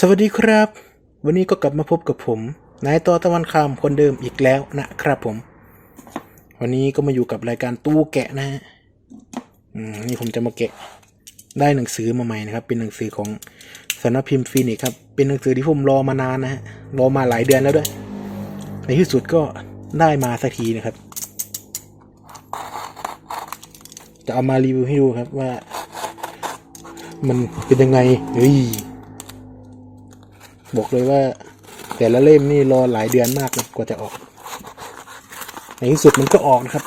สวัสดีครับ วันนี้ก็กลับมาพบกับผมนายต่อตะวันคำคนเดิมอีกแล้วนะครับผม วันนี้ก็มาอยู่กับรายการตู้แกะนะฮะนี่ผมจะมาแกะได้หนังสือมาใหม่นะครับ เป็นหนังสือของสำนักพิมพ์ฟีนิกซ์ครับ เป็นหนังสือที่ผมรอมานานนะฮะรอมาหลายเดือนแล้วด้วยในที่สุดก็ได้มาสักทีนะครับ จะเอามารีวิวให้ดูครับว่า มันเป็นยังไงเฮ้ย บอกเลยว่า แต่ละเล่มนี่รอหลายเดือนมากนะกว่าจะออก ในที่สุดมันก็ออกนะครับ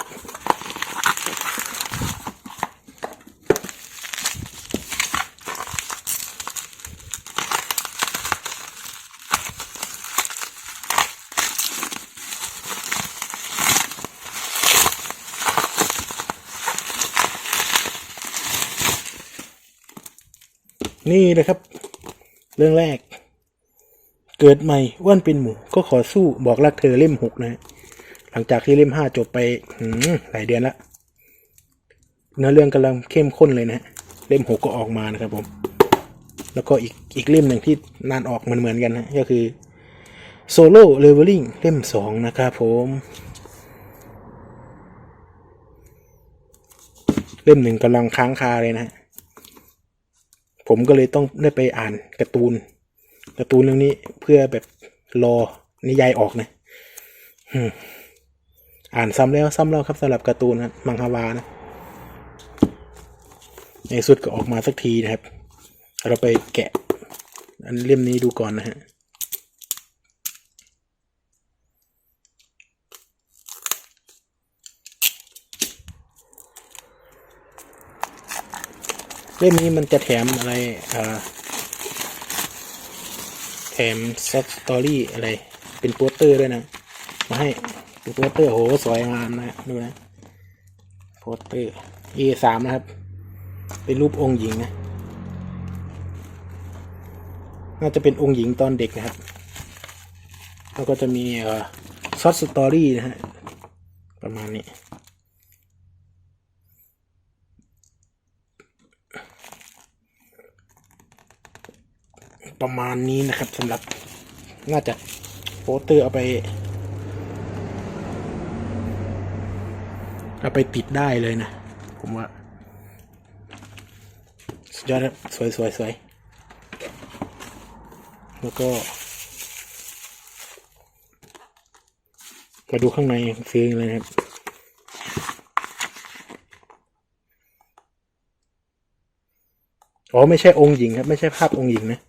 นี่เลยครับ เรื่องแรก เกิดใหม่อ้วนเป็นหมูก็ขอสู้บอกรักเธอเล่มหกนะ หลังจากที่เล่มห้าจบไปหลายเดือนละเนื้อเรื่องกำลังเข้มข้นเลยนะเล่มหกก็ออกมานะครับผม แล้วก็อีกอีกเล่มหนึ่งที่นานออกเหมือนเหมือนกันนะก็คือโซโล่เลเวลลิ่งเล่มสองนะครับผมเล่มหนึ่งกำลังค้างคาเลยนะ ผมก็เลยต้องได้ไปอ่านการ์ตูน การ์ตูนเรื่องนี้เพื่อแบบรอนิยายออกนะอ่านซ้ำแล้วซ้ำเล่าครับสำหรับการ์ตูนนะมังฮวานะในสุดก็ออกมาสักทีนะครับ เราไปแกะ อันเล่มนี้ดูก่อนนะฮะเล่มนี้มันจะแถมอะไรอ่า มซับสตอรี่อะไร เป็นโปสเตอร์ด้วยนะ มาให้เป็นโปสเตอร์โหสวยงามนะดูนะโปสเตอร์ A สามนะครับ เป็นรูปองค์หญิงนะ น่าจะเป็นองค์หญิงตอนเด็กนะครับ แล้วก็จะมีเอ่อซับสตอรี่นะฮะประมาณนี้ ประมาณนี้นะครับสำหรับน่าจะโปสเตอร์เอาไป เอาไปติดได้เลยนะ ผมว่า สุดยอดครับ สวยสวยสวยแล้วก็ มาดูข้างในซื้อเลยนะครับอ๋อ ไม่ใช่องค์หญิงครับ ไม่ใช่ภาพองค์หญิงนะ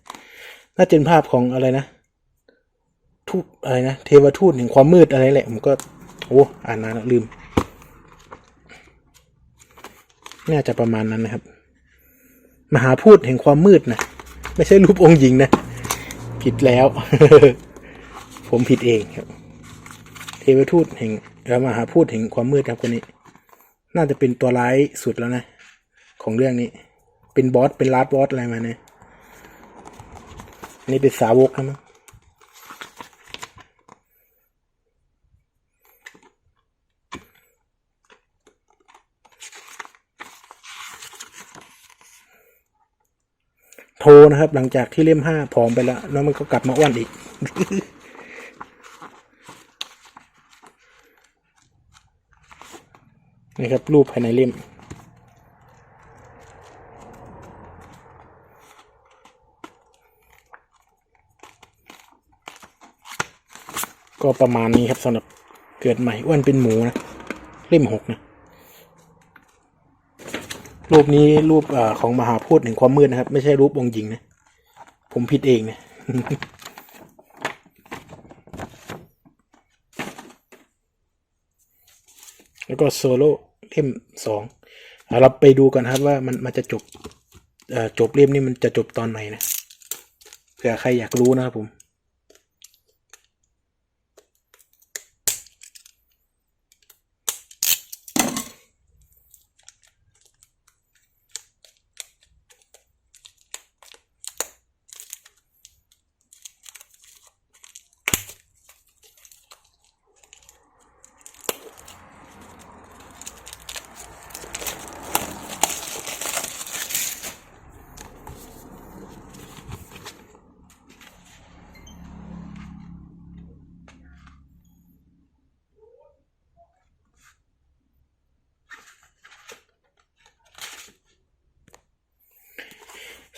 น่าจะเป็นภาพของอะไรนะทูตอะไรนะเทวทูตแห่งความมืดอะไรแหละผมก็โอ้อ่านนานแล้วลืม น่าจะประมาณนั้นนะครับ มหาพูดแห่งความมืดนะไม่ใช่รูปองค์หญิงนะ ผิดแล้ว ผมผิดเองครับ เทวทูตแห่งเอ่อมหาพูดแห่งความมืดครับคนนี้ น่าจะเป็นตัวร้ายสุดแล้วนะ ของเรื่องนี้ เป็นบอสเป็นลาดบอสอะไรมาเนี่ย นี่เป็นสาวกนะมั้งโทรนะครับ หลังจากที่เล่มห้าผอมไปแล้ว แล้วมันก็กลับมาอ้วนอีก นี่ครับ รูปภายในเล่ม ก็ประมาณนี้ครับสำหรับเกิดใหม่อ้วนเป็นหมูนะเล่มหกนะรูปนี้รูปอของมหาพูดแห่งความมืดนะครับ ไม่ใช่รูปองค์หญิงนะ ผมผิดเองนะแล้วก็โซโล่เล่มสองเราไปดูกันครับว่ามันมันจะจบจบเล่มนี้มันจะจบตอนไหนนะเผื่อใครอยากรู้นะครับผม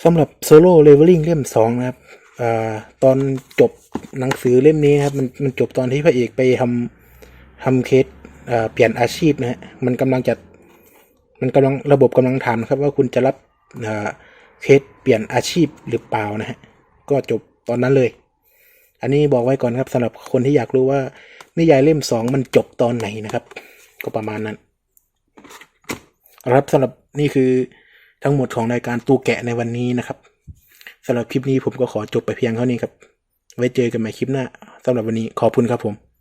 สำหรับโซโล่เลเวลลิ่งเล่มสองนะครับอตอนจบหนังสือเล่มนี้ครับมันมันจบตอนที่พระเอกไปทำทำเคสเปลี่ยนอาชีพนะฮะมันกำลังจะมันกำลังระบบกำลังถามครับว่าคุณจะรับเคสเปลี่ยนอาชีพหรือเปล่านะฮะก็จบตอนนั้นเลย อันนี้บอกไว้ก่อนครับสำหรับคนที่อยากรู้ว่านิยายเล่มสองมันจบตอนไหนนะครับ ก็ประมาณนั้นครับสำหรับนี่คือ ทั้งหมดของรายการตูแกะในวันนี้นะครับสำหรับคลิปนี้ผมก็ขอจบไปเพียงเท่านี้ครับ ไว้เจอกันใหม่คลิปหน้าสำหรับวันนี้ขอบคุณครับผม